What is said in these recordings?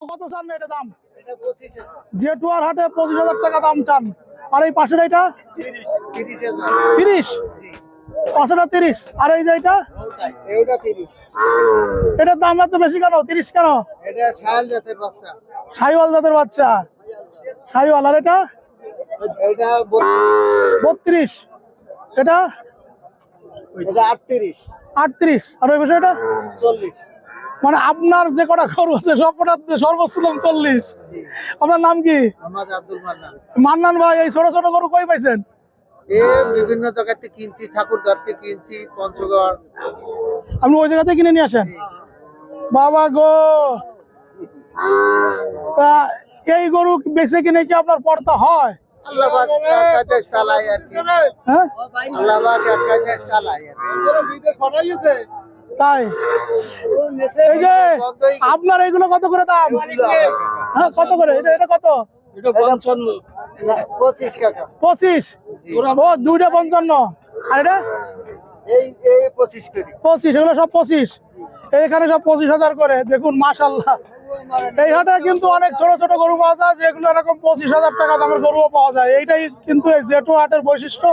কত চান এটা দাম? পঁচিশ হাজার। জেটুয়ার হাটে পঁচিশ হাজার টাকা দাম চান। আর এই পাশের এটা তিরিশ হাজার। তিরিশ? আর এই যে এটা এটার দাম এত বেশি কেন? তিরিশ কেন? এটা জাতের বাচ্চা। সাইওয়াল জাতের বাচ্চা। সাইওয়াল আর এটা? বত্রিশ। এটা? আটত্রিশ। আটত্রিশ। আর ওই বিষয়টা চল্লিশ। মানে আপনার যে কটা খরচ আছে সব কটা সর্বোচ্চ দাম চল্লিশ। আপনার নাম কি? মান্নান। মান্নান ভাই এই ছোট ছোট গরু কই পাইছেন? বিভিন্ন জায়গাতে কিনছি থেকে কিনছি পঞ্চগড়। আপনি ওই জায়গাতে কিনে নিয়ে আসেন? বাবা গো! তা এই গরু বেঁচে কিনে কি আপনার পড়তা হয়? চালাই আর কি। হ্যাঁ? চালাই। তাই? এই যে আপনার এইগুলো কত করে দাম? হ্যাঁ কত করে? এটা এটা কত? পঁচিশ ও দুইটা পঞ্চান্ন। আর এটা? পঁচিশ এগুলো সব পঁচিশ। এইখানে সব পঁচিশ হাজার করে দেখুন মাশাল্লাহ এই হাটে কিন্তু অনেক ছোট ছোট গরু পাওয়া যায় যেগুলো এরকম পঁচিশ হাজার টাকা দামের গরুও পাওয়া যায়। এইটাই কিন্তু এই জেটু হাটের বৈশিষ্ট্য।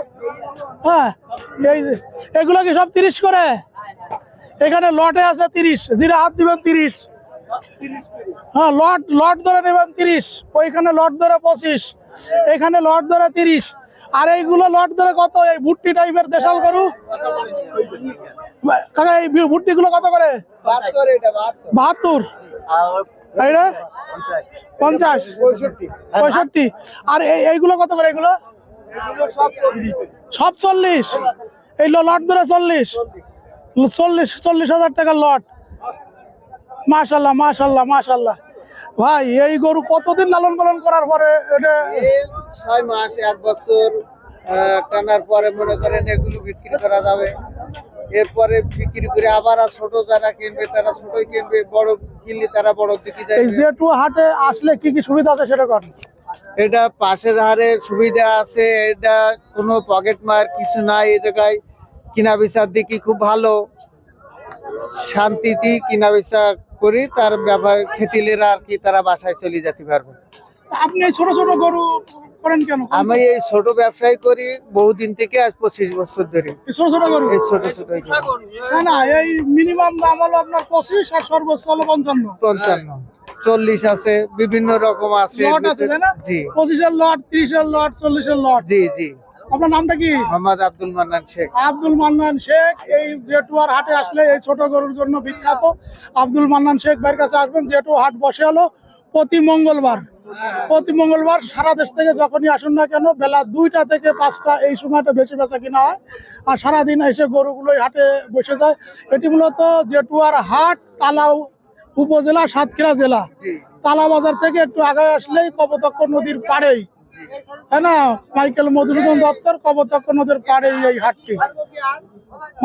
হ্যাঁ এই যে- এগুলো কি সব তিরিশ করে? এখানে লটে আছে তিরিশ। জিরা হাত দিবেন তিরিশ। হ্যাঁ লট লট ধরে নেবেন তিরিশ। ওইখানে লট ধরে পঁচিশ। এখানে লট ধরে তিরিশ। আর এইগুলো লট ধরে কত? এই ভুট্টি টাইপের দেশাল গরু? কাকা, এই ভুট্টি গুলো কত করে? বাহাত্তর। পঞ্চাশ। পঁয়ষট্টি। আর এই এইগুলো কত করে এগুলো? সব চল্লিশ। এই লট ধরে চল্লিশ। চল্লিশ চল্লিশ হাজার টাকার লট। মাশাল্লাহ মাশাল্লাহ মাশাল্লাহ। ভাই এই গরু কতদিন লালন পালন করার পরে এটা ছয় মাস এক বছর টানার পরে মনে করেন এগুলো বিক্রি করা যাবে। এরপরে বিক্রি করে আবার ছোট যারা কিনবে তারা ছোটই কিনবে বড় কিনলে তারা বড় দিকে এই যাবে যে টু হাটে আসলে কি কি সুবিধা আছে সেটা কর এটা পাশের হারে সুবিধা আছে এটা কোনো পকেট মার কিছু নাই এই জায়গায়। কিনা বেচার দিকে খুব ভালো। শান্তিতে কিনা বেচা করি তার ব্যবহার খেতিলেরা আর কি তারা বাসায় চলে যেতে পারবে। আপনি ছোট ছোট গরু করেন কেন? আমি এই ছোট ব্যবসায় করি বহুদিন থেকে আজ পঁচিশ বছর ধরে। ছোট ছোট গরু? এই ছোট ছোট না না এই মিনিমাম দাম হলো আপনার পঁচিশ আর সর্বোচ্চ হলো পঞ্চান্ন। পঞ্চান্ন। চল্লিশ আছে বিভিন্ন রকম আছে। লট আছে তাই না? জি। পঁচিশের লট তিরিশের লট চল্লিশের লট জি জি। আপনার নামটা কি? মোহাম্মদ আব্দুল মান্নান শেখ। আব্দুল মান্নান শেখ এই জেটুয়ার হাটে আসলে এই ছোট গরুর জন্য বিখ্যাত। আব্দুল মান্নান শেখ ভাইয়ের কাছে আসবেন জেটু হাট বসে হলো প্রতি মঙ্গলবার। প্রতি মঙ্গলবার সারা দেশ থেকে যখনই আসুন না কেন বেলা দুইটা থেকে পাঁচটা এই সময়টা বেশি বেচা কিনা হয়। আর সারাদিন এসে গরুগুলোই হাটে বসে যায়। এটি মূলত জেটুয়ার হাট তালাও উপজেলা সাতক্ষীরা জেলা। তালা বাজার থেকে একটু আগে আসলেই কপোতক্ষ নদীর পাড়েই না, মাইকেল মধুসূদন দত্তর কপোতক্ষ নদীর পাড়েই এই হাটটি।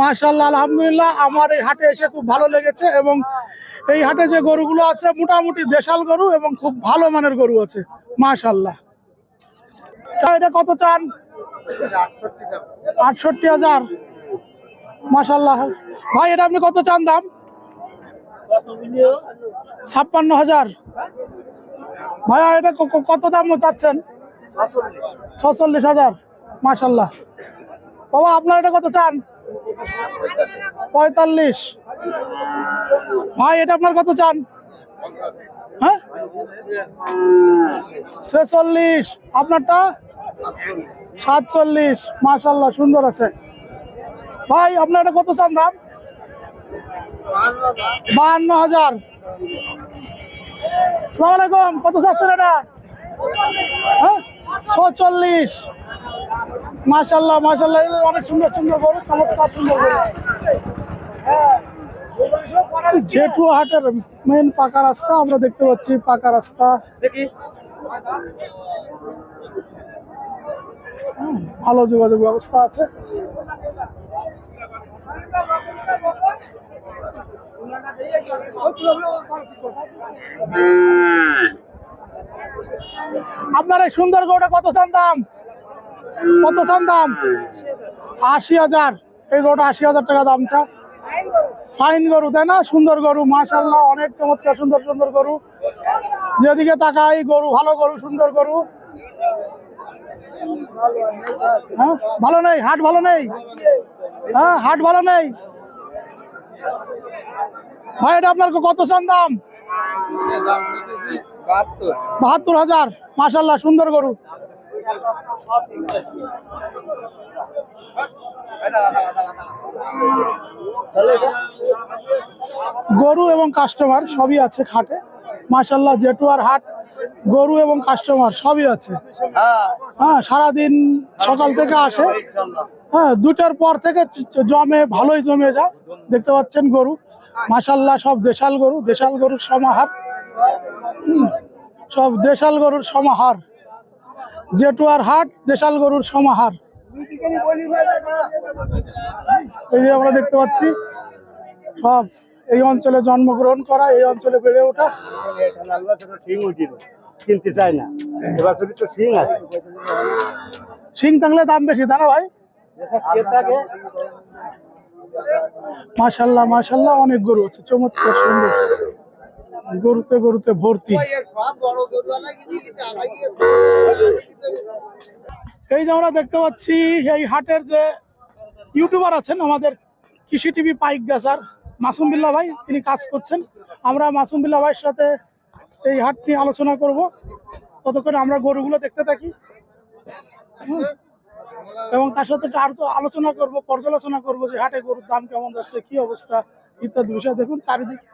মাশাল্লাহ আলহামদুলিল্লাহ, আমার এই হাটে এসে খুব ভালো লেগেছে এবং এই হাটে যে গরুগুলো আছে, মোটামুটি দেশাল গরু এবং খুব ভালো মানের গরু আছে। মাশাল্লাহ এটা কত চান? আটষট্টি হাজার। মাশাল্লাহ ভাই, এটা আপনি কত চান দাম? ছাপ্পান্ন হাজার। ভাইয়া, এটা কত দাম চাচ্ছেন? ছচল্লিশ হাজার, মাশাল্লাহ। বাবা, আপনার এটা কত চান? পঁয়তাল্লিশ। ভাই, এটা আপনার কত চান? হ্যাঁ? ছেচল্লিশ। আপনারটা? সাতচল্লিশ। মাশাল্লাহ, সুন্দর আছে। ভাই, আপনার এটা কত চান দাম? বাহান্ন হাজার। সালাম আলাইকুম, কত চাচ্ছেন এটা? হ্যাঁ? ছচল্লিশ। মাশাল্লাহ মাশাল্লাহ অনেক সুন্দর সুন্দর গরু চমৎকার সুন্দর গরু। জেঠু হাটের মেন পাকা রাস্তা আমরা দেখতে পাচ্ছি পাকা রাস্তা। ভালো যোগাযোগ ব্যবস্থা আছে। আপনার এই সুন্দর গরুটা কত চান দাম? কত চান দাম? আশি হাজার। এই গরুটা আশি হাজার টাকা দাম চা। ফাইন গরু, তাই না? সুন্দর গরু মাশাল্লাহ অনেক চমৎকার, সুন্দর সুন্দর গরু। যেদিকে তাকাই, গরু, ভালো গরু, সুন্দর গরু। হ্যাঁ? ভালো নেই? হাট ভালো নেই? হ্যাঁ? হাট ভালো নেই? ভাই, এটা আপনার কত চান দাম? বাহাত্তর। হাজার মাসাল্লাহ সুন্দর গরু। গরু এবং কাস্টমার সবই আছে খাটে। মাসাল্লাহ জেটুয়ার হাট, গরু এবং কাস্টমার সবই আছে। হ্যাঁ সারাদিন সকাল থেকে আসে। হ্যাঁ দুটার পর থেকে জমে, ভালোই জমে যায়। দেখতে পাচ্ছেন গরু। মাসাল্লাহ সব দেশাল গরু দেশাল গরুর সমাহার। সব দেশাল গরুর সমাহার। জেটুয়ার হাট দেশাল গরুর সমাহার। এই যে আমরা দেখতে পাচ্ছি সব এই অঞ্চলে জন্মগ্রহণ করা এই অঞ্চলে বেড়ে ওঠা। কিনতে চাই না। এবার তো সিং আছে। সিং থাকলে দাম বেশি না ভাই? মাশাল্লাহ মাশাল্লাহ, অনেক গরু আছে, চমৎকার, সুন্দর। গরুতে গরুতে ভর্তি। এই যে আমরা দেখতে পাচ্ছি, এই হাটের যে ইউটিউবার আছেন আমাদের কৃষি টিভি পাইক গাছার মাসুম বিল্লা ভাই, তিনি কাজ করছেন। আমরা মাসুম বিল্লা ভাইয়ের সাথে এই হাট নিয়ে আলোচনা করব। ততক্ষণ আমরা গরুগুলো দেখতে থাকি। এবং তার সাথে আর আরও আলোচনা করব, পর্যালোচনা করব যে হাটে গরুর দাম কেমন যাচ্ছে, কি অবস্থা, ইত্যাদি বিষয়। দেখুন, চারিদিকে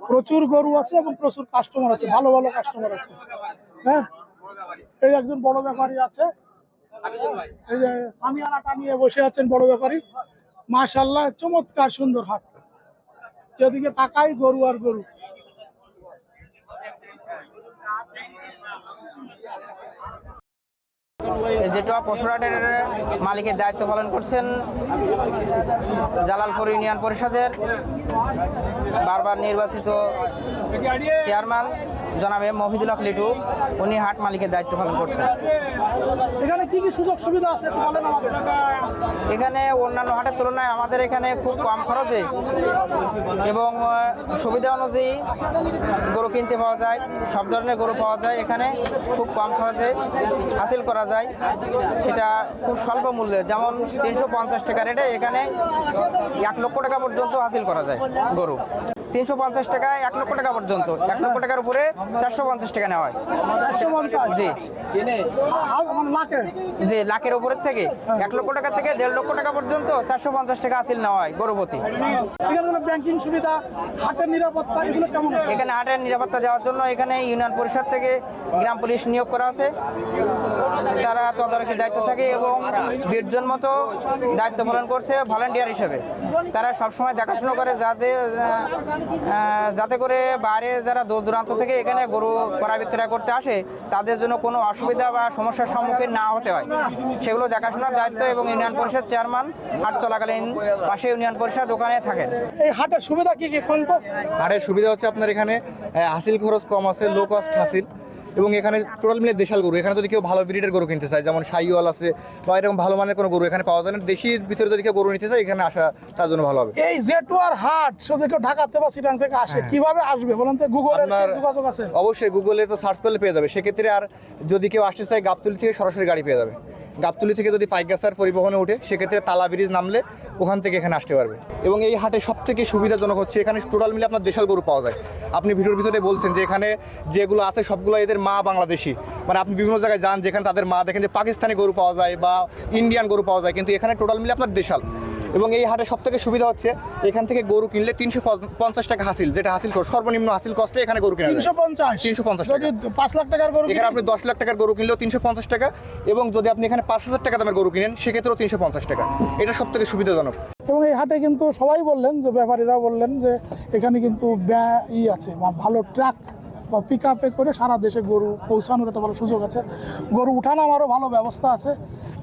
প্রচুর গরু আছে এবং প্রচুর কাস্টমার আছে, ভালো ভালো কাস্টমার আছে। হ্যাঁ? এই একজন বড় ব্যাপারী আছে। এই যে সামিয়ানাটা নিয়ে বসে আছেন বড় ব্যাপারী। মাশাল্লাহ চমৎকার সুন্দর হাট। যেদিকে তাকাই গরু আর গরু। যেটা পশুরাটের মালিকের দায়িত্ব পালন করছেন জালালপুর ইউনিয়ন পরিষদের বারবার নির্বাচিত চেয়ারম্যান জনাবে মহিদুল হক লিটু উনি হাট মালিকের দায়িত্ব পালন করছেন। এখানে কি কি সুযোগ সুবিধা আছে বলেন আমাদের? এখানে অন্যান্য হাটের তুলনায় আমাদের এখানে খুব কম খরচে এবং সুবিধা অনুযায়ী গরু কিনতে পাওয়া যায় সব ধরনের গরু পাওয়া যায় এখানে খুব কম খরচে হাসিল করা যায়। সেটা খুব স্বল্প মূল্যে, যেমন তিনশো পঞ্চাশ টাকা রেটে এখানে এক লক্ষ টাকা পর্যন্ত হাসিল করা যায় গরু। তিনশো পঞ্চাশ টাকা এক লক্ষ টাকা পর্যন্ত। এক লক্ষ টাকার উপরে চারশো পঞ্চাশ টাকা নেওয়া হয়। জি। লাখের উপরের থেকে। এক লক্ষ টাকা থেকে দেড় লক্ষ টাকা পর্যন্ত চারশো পঞ্চাশ টাকা হাসিল নেওয়া হয় গরুপতি এখানে হলো ব্যাংকিং সুবিধা? হাটের নিরাপত্তা এগুলো কেমন এখানে হাটের নিরাপত্তা দেওয়ার জন্য এখানে ইউনিয়ন পরিষদ থেকে গ্রাম পুলিশ নিয়োগ করা আছে। তারা তদারকির দায়িত্ব থাকে এবং বিশজন মতো দায়িত্ব পালন করছে ভলান্টিয়ার হিসেবে। তারা সবসময় দেখাশোনা করে যাতে যাতে করে বাইরে যারা দূর দূরান্ত থেকে এখানে গরু ক্রয় বিক্রয় করতে আসে তাদের জন্য কোনো অসুবিধা বা সমস্যার সম্মুখীন না হতে হয়। সেগুলো দেখাশোনার দায়িত্ব এবং ইউনিয়ন পরিষদ চেয়ারম্যান হাট চলাকালীন পাশে ইউনিয়ন পরিষদ দোকানে থাকেন। এই হাটের সুবিধা কি কি হাটের সুবিধা হচ্ছে আপনার এখানে হাসিল খরচ কম আছে লো কস্ট হাসিল। এবং এখানে টোটাল মিলে দেশাল গরু। এখানে যদি কেউ ভালো ব্রিডের গরু কিনতে চায় যেমন সাইওয়াল আছে বা এরকম ভালো মানের কোনো গরু এখানে পাওয়া যায় না দেশির ভিতরে যদি কেউ গরু নিতে চায় এখানে আসা তার জন্য ভালো হবে। এই জেটুয়ার হাট যদি কেউ ঢাকাতে বা সিটাং থেকে আসে কীভাবে আসবে বলুন তো? গুগলে আপনার যোগাযোগ আছে? অবশ্যই গুগলে তো সার্চ করলে পেয়ে যাবে। সেক্ষেত্রে আর যদি কেউ আসতে চায় গাবতলি থেকে সরাসরি গাড়ি পেয়ে যাবে। গাবতলি থেকে যদি পাইকাসার পরিবহনে উঠে, সেক্ষেত্রে তালা ব্রিজ নামলে ওখান থেকে এখানে আসতে পারবে। এবং এই হাটে সব থেকে সুবিধাজনক হচ্ছে, এখানে টোটাল মিলে আপনার দেশাল গরু পাওয়া যায়। আপনি ভিডিওর ভিতরে বলছেন যে এখানে যেগুলো আছে, সবগুলো এদের মা বাংলাদেশি। মানে আপনি বিভিন্ন জায়গায় যান, যেখানে তাদের মা দেখেন যে পাকিস্তানি গরু পাওয়া যায় বা ইন্ডিয়ান গরু পাওয়া যায়, কিন্তু এখানে টোটাল মিলে আপনার দেশাল। এবং এই হাটে সব থেকে সুবিধা হচ্ছে এখান থেকে গরু কিনলে তিনশো পঞ্চাশ টাকা হাসিল যেটা হাসিল সর্বনিম্ন হাসিল কস্টে এখানে গরু কেনা তিনশো পঞ্চাশ। 350 যদি পাঁচ লাখ টাকার গরু এখানে আপনি দশ লাখ টাকার গরু কিনলেও তিনশো পঞ্চাশ টাকা এবং যদি আপনি এখানে পাঁচ হাজার টাকা দামের গরু কিনেন সেক্ষেত্রেও তিনশো পঞ্চাশ টাকা। এটা সব থেকে সুবিধাজনক। এবং এই হাটে কিন্তু সবাই বললেন যে ব্যাপারীরা বললেন যে এখানে কিন্তু ব্যা- ই আছে ভালো ট্রাক পিক আপে করে সারা দেশে গরু পৌঁছানোর একটা ভালো সুযোগ আছে। গরু উঠানো আমারও ভালো ব্যবস্থা আছে।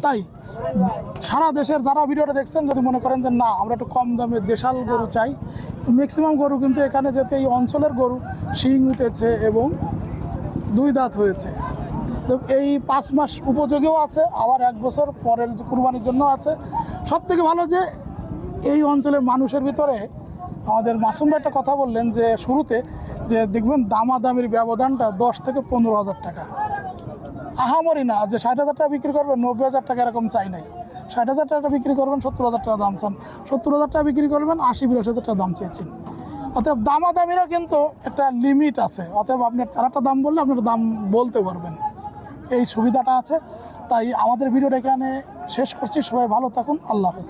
তাই সারা দেশের যারা ভিডিওটা দেখছেন, যদি মনে করেন যে না, আমরা একটু কম দামে দেশাল গরু চাই ম্যাক্সিমাম গরু কিন্তু এখানে যেতে এই অঞ্চলের গরু শিং উঠেছে এবং দুই দাঁত হয়েছে। তো এই পাঁচ মাস উপযোগীও আছে, আবার এক বছর পরের কুরবানির জন্য আছে। সব থেকে ভালো যে এই অঞ্চলের মানুষের ভিতরে আমাদের মাসুম একটা কথা বললেন যে শুরুতে যে দেখবেন দামাদামির ব্যবধানটা দশ থেকে পনেরো হাজার টাকা। আহামরি না, যে ষাট হাজার টাকা বিক্রি করবেন, নব্বই হাজার টাকা এরকম চাই নাই। ষাট হাজার টাকা বিক্রি করবেন, সত্তর হাজার টাকা দাম চান। সত্তর হাজার টাকা বিক্রি করবেন, আশি, বিরাশি হাজার টাকা দাম চেয়েছেন। অতএব দামাদামিরও কিন্তু একটা লিমিট আছে। অতএব আপনি তার একটা দাম বললে আপনার দাম বলতে পারবেন। এই সুবিধাটা আছে। তাই আমাদের ভিডিওটা এখানে শেষ করছি। সবাই ভালো থাকুন। আল্লাহ হাফেজ।